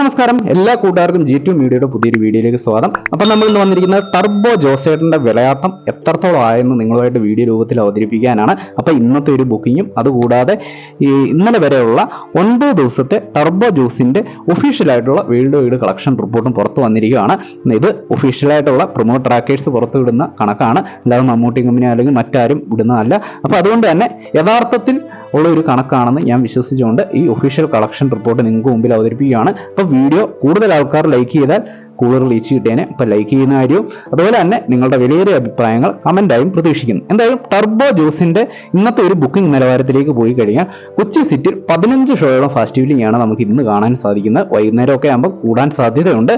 നമസ്കാരം. എല്ലാ കൂട്ടുകാർക്കും ജി ടു മീഡിയയുടെ പുതിയൊരു വീഡിയോയിലേക്ക് സ്വാഗതം. അപ്പം നമ്മൾ ഇന്ന് വന്നിരിക്കുന്നത് ടർബോ ജോസേട്ടന്റെ വിളയാട്ടം എത്രത്തോളം ആയെന്ന് നിങ്ങളുമായിട്ട് വീഡിയോ രൂപത്തിൽ അവതരിപ്പിക്കാനാണ്. അപ്പം ഇന്നത്തെ ഒരു ബുക്കിങ്ങും അതുകൂടാതെ ഈ ഇന്നലെ വരെയുള്ള ഒൻപത് ദിവസത്തെ ടർബോ ജ്യൂസിന്റെ ഒഫീഷ്യലായിട്ടുള്ള വേൾഡ് വൈഡ് കളക്ഷൻ റിപ്പോർട്ടും പുറത്ത് വന്നിരിക്കുകയാണ്. ഇത് ഒഫീഷ്യലായിട്ടുള്ള പ്രൊമോ ട്രാക്കേഴ്സ് പുറത്തുവിടുന്ന കണക്കാണ്. അല്ലാതെ മമ്മൂട്ടി കമ്പനി അല്ലെങ്കിൽ മറ്റാരും വിടുന്നതല്ല. അപ്പം അതുകൊണ്ട് തന്നെ യഥാർത്ഥത്തിൽ ഉള്ള ഒരു കണക്കാണെന്ന് ഞാൻ വിശ്വസിച്ചുകൊണ്ട് ഈ ഒഫീഷ്യൽ കളക്ഷൻ റിപ്പോർട്ട് നിങ്ങൾക്ക് മുമ്പിൽ അവതരിപ്പിക്കുകയാണ്. അപ്പോൾ വീഡിയോ കൂടുതൽ ആൾക്കാർ ലൈക്ക് ചെയ്താൽ കൂടുതൽ റീച്ച് കിട്ടിയതിനെ ഇപ്പം ലൈക്ക് ചെയ്യുന്ന കാര്യവും അതുപോലെ തന്നെ നിങ്ങളുടെ വിലയേറിയ അഭിപ്രായങ്ങൾ കമന്റായും പ്രതീക്ഷിക്കുന്നു. എന്തായാലും ടർബോ ജ്യൂസിന്റെ ഇന്നത്തെ ഒരു ബുക്കിംഗ് നിലവാരത്തിലേക്ക് പോയി കഴിഞ്ഞാൽ കൊച്ചി സിറ്റിയിൽ പതിനഞ്ച് ഷോയോളം ഫാസ്റ്റ് ആണ് നമുക്ക് ഇന്ന് കാണാൻ സാധിക്കുന്നത്. വൈകുന്നേരമൊക്കെ ആകുമ്പോൾ കൂടാൻ സാധ്യതയുണ്ട്.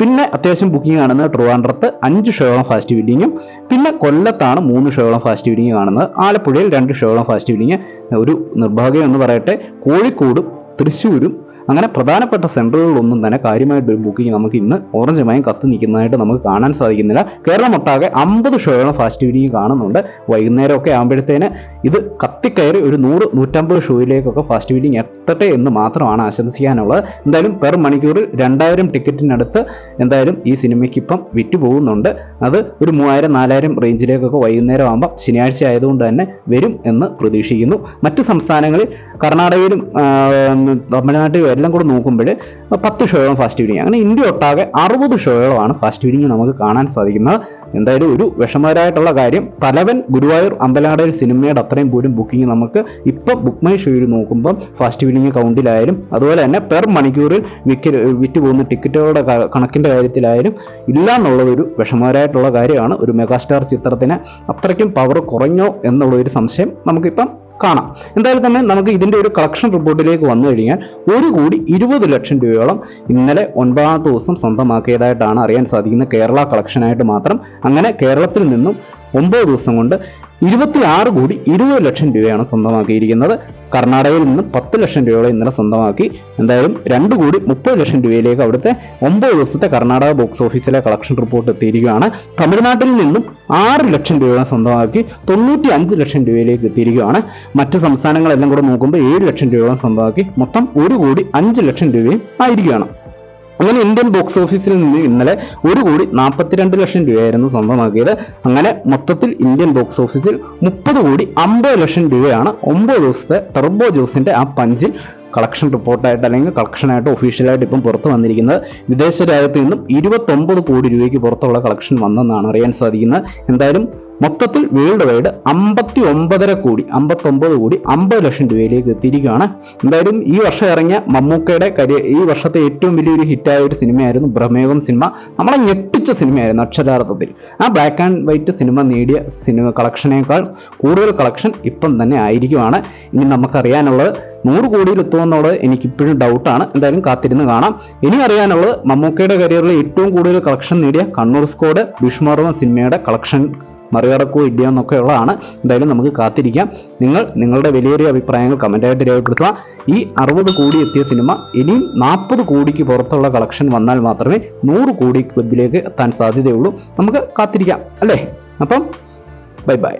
പിന്നെ അത്യാവശ്യം ബുക്കിംഗ് കാണുന്നത് ട്രിവാൻഡ്രത്ത് അഞ്ച് ഷോയോളം ഫാസ്റ്റ് വീലിംഗും പിന്നെ കൊല്ലത്താണ് മൂന്ന് ഷോയോളം ഫാസ്റ്റ് വീലിംഗ് കാണുന്നത്. ആലപ്പുഴയിൽ രണ്ട് ഷോയോളം ഫാസ്റ്റ് വീലിംഗ് ഒരു നിർഭാഗ്യം എന്ന് പറയട്ടെ കോഴിക്കോടും തൃശ്ശൂരും അങ്ങനെ പ്രധാനപ്പെട്ട സെന്ററുകളിലൊന്നും തന്നെ കാര്യമായിട്ട് ഒരു ബുക്കിംഗ് നമുക്ക് ഇന്ന് ഓറഞ്ച് മയം കത്ത് നിൽക്കുന്നതായിട്ട് നമുക്ക് കാണാൻ സാധിക്കുന്നില്ല. കേരളം ഒട്ടാകെ അമ്പത് ഷോയോളം ഫാസ്റ്റ് വീഡിയോ കാണുന്നുണ്ട്. വൈകുന്നേരമൊക്കെ ആകുമ്പോഴത്തേന് ഇത് കത്തിക്കയറി ഒരു നൂറ് നൂറ്റമ്പത് ഷോയിലേക്കൊക്കെ ഫാസ്റ്റ് വീഡിയോ എത്തട്ടെ എന്ന് മാത്രമാണ് ആശംസിക്കാനുള്ളത്. എന്തായാലും പെർ മണിക്കൂറിൽ രണ്ടായിരം ടിക്കറ്റിനടുത്ത് എന്തായാലും ഈ സിനിമയ്ക്ക് ഇപ്പം വിറ്റ് പോകുന്നുണ്ട്. അത് ഒരു മൂവായിരം നാലായിരം റേഞ്ചിലേക്കൊക്കെ വൈകുന്നേരം ആകുമ്പോൾ ശനിയാഴ്ച ആയതുകൊണ്ട് തന്നെ വരും എന്ന് പ്രതീക്ഷിക്കുന്നു. മറ്റ് സംസ്ഥാനങ്ങളിൽ കർണാടകയിലും തമിഴ്നാട്ടിലും എല്ലാം കൂടെ നോക്കുമ്പോൾ പത്ത് ഷോയോളം ഫാസ്റ്റ് ഫീഡിങ് അങ്ങനെ ഇന്ത്യ ഒട്ടാകെ അറുപത് ഷോയോളമാണ് ഫാസ്റ്റ് ഫീഡിങ് നമുക്ക് കാണാൻ സാധിക്കുന്നത്. എന്തായാലും ഒരു വിഷമകരമായിട്ടുള്ള കാര്യം തലവൻ ഗുരുവായൂർ അമ്പലാടയിൽ സിനിമയുടെ അത്രയും പോലും ബുക്കിംഗ് നമുക്ക് ഇപ്പം ബുക്ക് മൈ ഷോയിൽ നോക്കുമ്പം ഫാസ്റ്റ് ഫീഡിങ് കൗണ്ടിലായാലും അതുപോലെ തന്നെ പെർ മണിക്കൂറിൽ വിറ്റ് വിറ്റ് പോകുന്ന ടിക്കറ്റുകളുടെ കണക്കിന്റെ കാര്യത്തിലായാലും ഇല്ല എന്നുള്ളതൊരു വിഷമകരമായിട്ടുള്ള കാര്യമാണ്. ഒരു മെഗാസ്റ്റാർ ചിത്രത്തിന് അത്രയ്ക്കും പവർ കുറഞ്ഞോ എന്നുള്ളൊരു സംശയം നമുക്കിപ്പം കാണാം. എന്തായാലും തന്നെ നമുക്ക് ഇതിന്റെ ഒരു കളക്ഷൻ റിപ്പോർട്ടിലേക്ക് വന്നു കഴിഞ്ഞാൽ ഒരു കോടി ഇരുപത് ലക്ഷം രൂപയോളം ഇന്നലെ ഒൻപതാമത്തെ ദിവസം സ്വന്തമാക്കിയതായിട്ടാണ് അറിയാൻ സാധിക്കുന്നത്. കേരള കളക്ഷനായിട്ട് മാത്രം. അങ്ങനെ കേരളത്തിൽ നിന്നും ഒമ്പത് ദിവസം കൊണ്ട് ഇരുപത്തി ആറ് കോടി ഇരുപത് ലക്ഷം രൂപയാണ് സ്വന്തമാക്കിയിരിക്കുന്നത്. കർണാടകയിൽ നിന്ന് പത്ത് ലക്ഷം രൂപയോളം ഇന്നലെ സ്വന്തമാക്കി. എന്തായാലും രണ്ട് കോടി മുപ്പത് ലക്ഷം രൂപയിലേക്ക് അവിടുത്തെ ഒമ്പത് ദിവസത്തെ കർണാടക ബോക്സ് ഓഫീസിലെ കളക്ഷൻ റിപ്പോർട്ട് എത്തിയിരിക്കുകയാണ്. തമിഴ്നാട്ടിൽ നിന്നും ആറ് ലക്ഷം രൂപയോളം സ്വന്തമാക്കി തൊണ്ണൂറ്റി അഞ്ച് ലക്ഷം രൂപയിലേക്ക് എത്തിയിരിക്കുകയാണ്. മറ്റ് സംസ്ഥാനങ്ങളെല്ലാം കൂടെ നോക്കുമ്പോൾ ഏഴ് ലക്ഷം രൂപയോളം സ്വന്തമാക്കി. മൊത്തം ഒരു കോടി അഞ്ച് ലക്ഷം രൂപയും ആയിരിക്കുകയാണ്. അങ്ങനെ ഇന്ത്യൻ ബോക്സ് ഓഫീസിൽ നിന്ന് ഇന്നലെ ഒരു കോടി നാൽപ്പത്തിരണ്ട് ലക്ഷം രൂപയായിരുന്നു സ്വന്തമാക്കിയത്. അങ്ങനെ മൊത്തത്തിൽ ഇന്ത്യൻ ബോക്സ് ഓഫീസിൽ മുപ്പത് കോടി അമ്പത് ലക്ഷം രൂപയാണ് ഒമ്പത് ദിവസത്തെ ടെർബോ ജോസിന്റെ ആ പഞ്ചിൽ കളക്ഷൻ റിപ്പോർട്ടായിട്ട് അല്ലെങ്കിൽ കളക്ഷനായിട്ട് ഒഫീഷ്യലായിട്ട് ഇപ്പം പുറത്ത് വന്നിരിക്കുന്നത്. വിദേശ രാജ്യത്ത് നിന്നും ഇരുപത്തൊമ്പത് കോടി രൂപയ്ക്ക് പുറത്തുള്ള കളക്ഷൻ വന്നെന്നാണ് അറിയാൻ സാധിക്കുന്നത്. എന്തായാലും മൊത്തത്തിൽ വേൾഡ് വൈഡ് അമ്പത്തി ഒമ്പതര കോടി അമ്പത്തി ഒമ്പത് കോടി അമ്പത് ലക്ഷം രൂപയിലേക്ക് എത്തിയിരിക്കുകയാണ്. എന്തായാലും ഈ വർഷം ഇറങ്ങിയ മമ്മൂക്കയുടെ കരിയർ ഈ വർഷത്തെ ഏറ്റവും വലിയൊരു ഹിറ്റായ ഒരു സിനിമയായിരുന്നു ബ്രഹ്മേകം സിനിമ. നമ്മളെ ഞെട്ടിച്ച സിനിമയായിരുന്നു അക്ഷരാർത്ഥത്തിൽ. ആ ബ്ലാക്ക് ആൻഡ് വൈറ്റ് സിനിമ നേടിയ സിനിമ കളക്ഷനേക്കാൾ കൂടുതൽ കളക്ഷൻ ഇപ്പം തന്നെ ആയിരിക്കുവാണ്. ഇനി നമുക്കറിയാനുള്ളത് നൂറ് കോടിയിൽ എത്തുമെന്നുള്ളത് എനിക്കിപ്പോഴും ഡൗട്ടാണ് എന്തായാലും കാത്തിരുന്ന് കാണാം. ഇനി അറിയാനുള്ളത് മമ്മൂക്കയുടെ കരിയറിൽ ഏറ്റവും കൂടുതൽ കളക്ഷൻ നേടിയ കണ്ണൂർ സ്കോഡ് ഭീഷ്മർവ സിനിമയുടെ കളക്ഷൻ മറികടക്കോ ഇല്ലയോ എന്നൊക്കെയുള്ളതാണ് എന്തായാലും നമുക്ക് കാത്തിരിക്കാം. നിങ്ങൾ നിങ്ങളുടെ വലിയൊരു അഭിപ്രായങ്ങൾ കമന്റായിട്ട് രേഖപ്പെടുത്തുക. ഈ അറുപത് കോടി എത്തിയ സിനിമ ഇനിയും നാൽപ്പത് കോടിക്ക് പുറത്തുള്ള കളക്ഷൻ വന്നാൽ മാത്രമേ നൂറ് കോടി ക്ലബിലേക്ക് എത്താൻ സാധ്യതയുള്ളൂ. നമുക്ക് കാത്തിരിക്കാം അല്ലേ? അപ്പം ബൈ ബൈ